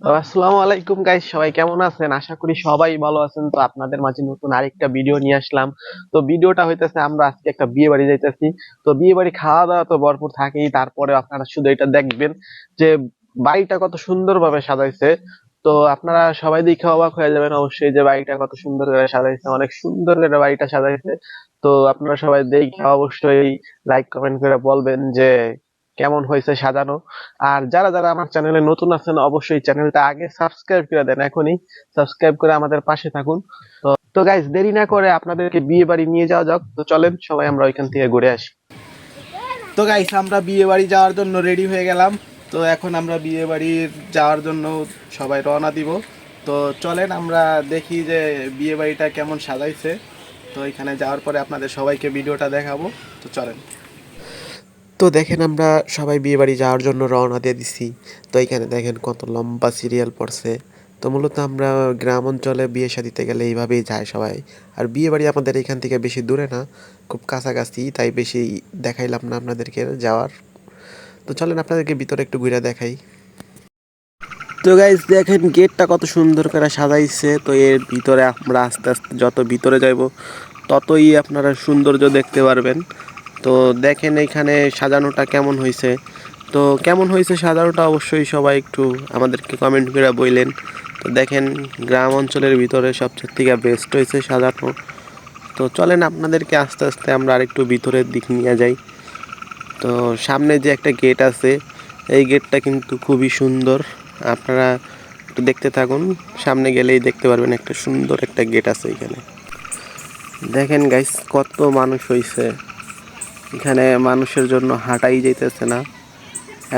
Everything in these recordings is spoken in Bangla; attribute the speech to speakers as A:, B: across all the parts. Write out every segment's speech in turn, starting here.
A: আসসালামু আলাইকুম গাইস সবাই কেমন আছেন? আশা করি সবাই ভালো আছেন। তো আপনাদের মাঝে নতুন আরেকটা ভিডিও নিয়ে আসলাম। তো ভিডিওটা হইতেছে, আমরা আজকে একটা বিয়ে বাড়ি যাইতেছি। তো বিয়ে বাড়ি খাওয়া দাওয়া তো ভরপুর থাকেই তারপরে আপনারা শুধু এটা দেখবেন যে বাড়িটা কত সুন্দরভাবে সাজাইছে। তো আপনারা সবাই দেখে অবাক হয়ে যাবেন অবশ্যই যে বাড়িটা কত সুন্দর করে সাজাইছে, অনেক সুন্দর করে বাড়িটা সাজাইছে। তো আপনারা সবাই দেখে অবশ্যই লাইক কমেন্ট করে বলবেন যে কেমন হয়েছে সাজানো। আর যারা যারা আমার চ্যানেলে নতুন আছেন, অবশ্যই চ্যানেলটা আগে সাবস্ক্রাইব করে দেন এখনই। সাবস্ক্রাইব করে আমাদের পাশে থাকুন। তো তো গাইস দেরি না করে আপনাদেরকে বিয়ে বাড়ি নিয়ে যাওয়া যাক। তো চলেন, সবাই আমরা ওইখান থেকে ঘুরে আসি।
B: তো গাইস আমরা বিয়ে বাড়ি যাওয়ার জন্য রেডি হয়ে গেলাম। তো এখন আমরা বিয়ে বাড়ির যাওয়ার জন্য সবাই রওনা দিব। তো চলেন, আমরা দেখি যে বিয়ে বাড়িটা কেমন সাজাইছে। তো এখানে যাওয়ার পরে আপনাদের সবাইকে ভিডিওটা দেখাবো। তো চলেন।
C: তো দেখেন আমরা সবাই বিয়ে বাড়ি যাওয়ার জন্য রওনা দিয়ে দিছি। তো এখানে দেখেন কত লম্বা সিরিয়াল পড়ছে। তো মূলত আমরা গ্রাম অঞ্চলে বিয়ে শাদিতে গেলে এইভাবেই যায় সবাই। আর বিয়ে বাড়ি আমাদের এখান থেকে বেশি দূরে না, খুব কাছাকাছি, তাই বেশি দেখাইলাম না আপনাদেরকে যাওয়ার। তো চলেন আপনাদেরকে ভিতরে একটু ঘুরে দেখাই। তো গাইজ দেখেন গেটটা কত সুন্দর করে সাজাইছে। তো এর ভিতরে আমরা আস্তে আস্তে যত ভিতরে যাইব, ততই আপনারা সৌন্দর্য দেখতে পারবেন। তো দেখেন এখানে সাজানোটা কেমন হয়েছে। তো কেমন হয়েছে সাজানোটা অবশ্যই সবাই একটু আমাদেরকে কমেন্ট করে বললেন। তো দেখেন গ্রাম অঞ্চলের ভিতরে সবচেয়ে থেকে বেস্ট হয়েছে সাজানো। তো চলেন আপনাদেরকে আস্তে আস্তে আমরা আরেকটু ভিতরের দিক নিয়ে যাই। তো সামনে যে একটা গেট আছে, এই গেটটা কিন্তু খুবই সুন্দর। আপনারা একটু দেখতে থাকুন। সামনে গেলেই দেখতে পারবেন একটা সুন্দর একটা গেট আছে এখানে। দেখেন গাইস কত মানুষ হয়েছে এখানে মানুষের জন্য হাঁটাই যাইতেছে না।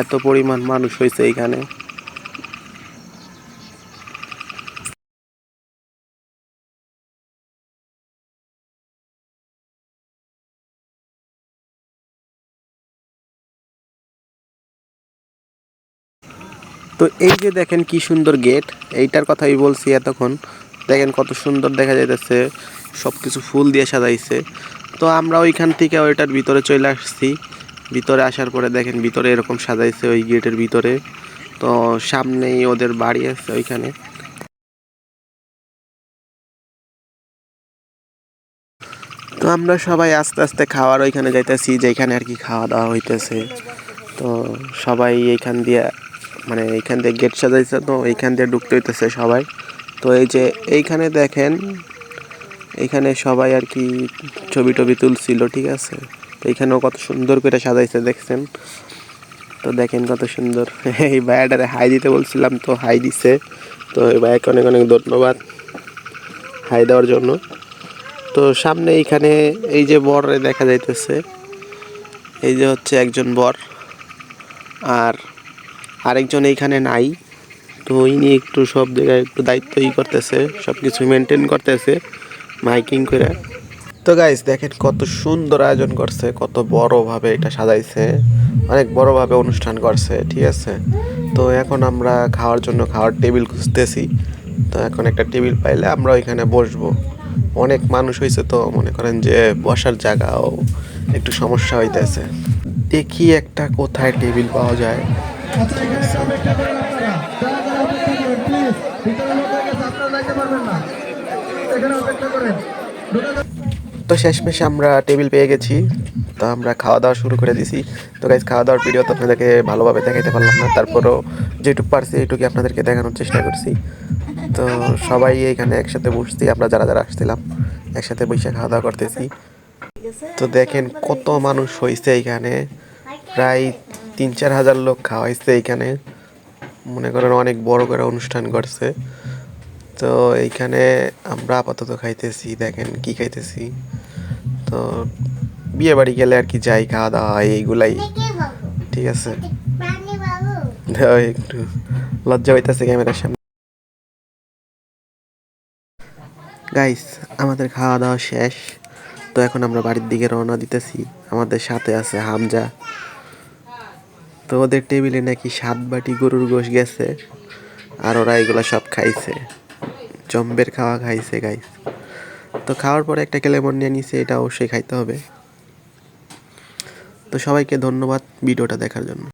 C: এত পরিমাণ মানুষ হয়েছে এখানে। তো এই যে দেখেন কি সুন্দর গেট, এইটার কথাই বলছি এতক্ষণ। দেখেন কত সুন্দর দেখা যাইতেছে। সব কিছু ফুল দিয়ে সাজাইছে। তো আমরা ওইখান থেকে ওইটার ভিতরে চলে আসছি। ভিতরে আসার পরে দেখেন ভিতরে এরকম সাজাইছে ওই গেটের ভিতরে। তো সামনেই ওদের বাড়ি আছে ওইখানে। তো আমরা সবাই আস্তে আস্তে খাওয়ার ওইখানে যাইতেছি, যেখানে আর কি খাওয়া দাওয়া হইতেছে। তো সবাই এইখান দিয়ে মানে এইখান দিয়ে গেট সাজাইছে তো এইখান দিয়ে ঢুকতে হইতেছে সবাই। তো এই যে এইখানে দেখেন এখানে সবাই আর কি ছবি টবি তুলছিল, ঠিক আছে? তো এইখানেও কত সুন্দর করে সাজাইছে, দেখছেন? তো দেখেন কত সুন্দর। এই ভাইয়াটারে হাই দিতে বলছিলাম তো হাই দিছে। তো এই ভাইয়াকে অনেক অনেক ধন্যবাদ হাই দেওয়ার জন্য। তো সামনে এইখানে এই যে বরে দেখা যাইতেছে, এই যে হচ্ছে একজন বর আর আরেকজন এইখানে নাই। তো ইনি একটু সব জায়গায় একটু দায়িত্ব ই করতেছে সব কিছু মেনটেন করতেছে, মাইকিং করে। তো গাইস দেখেন কত সুন্দর আয়োজন করছে, কত বড়ভাবে এটা সাজাইছে, অনেক বড়ভাবে অনুষ্ঠান করছে, ঠিক আছে? তো এখন আমরা খাওয়ার জন্য খাওয়ার টেবিল খুঁজতেছি। তো এখন একটা টেবিল পাইলে আমরা ওইখানে বসবো। অনেক মানুষ হয়েছে তো, মনে করেন যে বসার জায়গাও একটু সমস্যা হইতেছে। দেখি একটা কোথায় টেবিল পাওয়া যায়। ঠিক আছে তো শেষমেশ আমরা টেবিল পেয়ে গেছি। তো আমরা খাওয়া দাওয়া শুরু করে দিছি। তো গাইজ খাওয়া দাওয়ার ভিডিও তো আপনাদেরকে ভালোভাবে দেখাইতে পারলাম না। তারপরও যেটুকু পারছি এইটুকু আপনাদেরকে দেখানোর চেষ্টা করছি। তো সবাই এইখানে একসাথে বসছি, আমরা যারা যারা আসছিলাম, একসাথে বসে খাওয়া দাওয়া করতেছি। তো দেখেন কত মানুষ হয়েছে এইখানে প্রায় তিন চার হাজার লোক খাওয়াইছে এইখানে মনে করেন অনেক বড় করে অনুষ্ঠান করছে। তো এইখানে আমরা আপাতত খাইতেছি, দেখেন কি খাইতেছি। তো বিয়ে বাড়ি গেলে আর কি যাই খাওয়া দাওয়া এইগুলাই ঠিক আছে। তো একটু লজ্জা হইতেছে ক্যামেরার সামনে। গাইস আমাদের খাওয়া দাওয়া শেষ। তো এখন আমরা বাড়ির দিকে রওনা দিতেছি। আমাদের সাথে আছে হামজা। তো ওদের টেবিলে নাকি সাত বাটি গরুর গোশ গেছে। আর ওরা এগুলো সব খাইছে। জম্বের খাওয়া খাইছে গাইস তো খাওয়ার পরে একটা কেলেমন নিয়ে নিছে এটা অবশ্যই খাইতে হবে। তো সবাইকে ধন্যবাদ ভিডিওটা দেখার জন্য।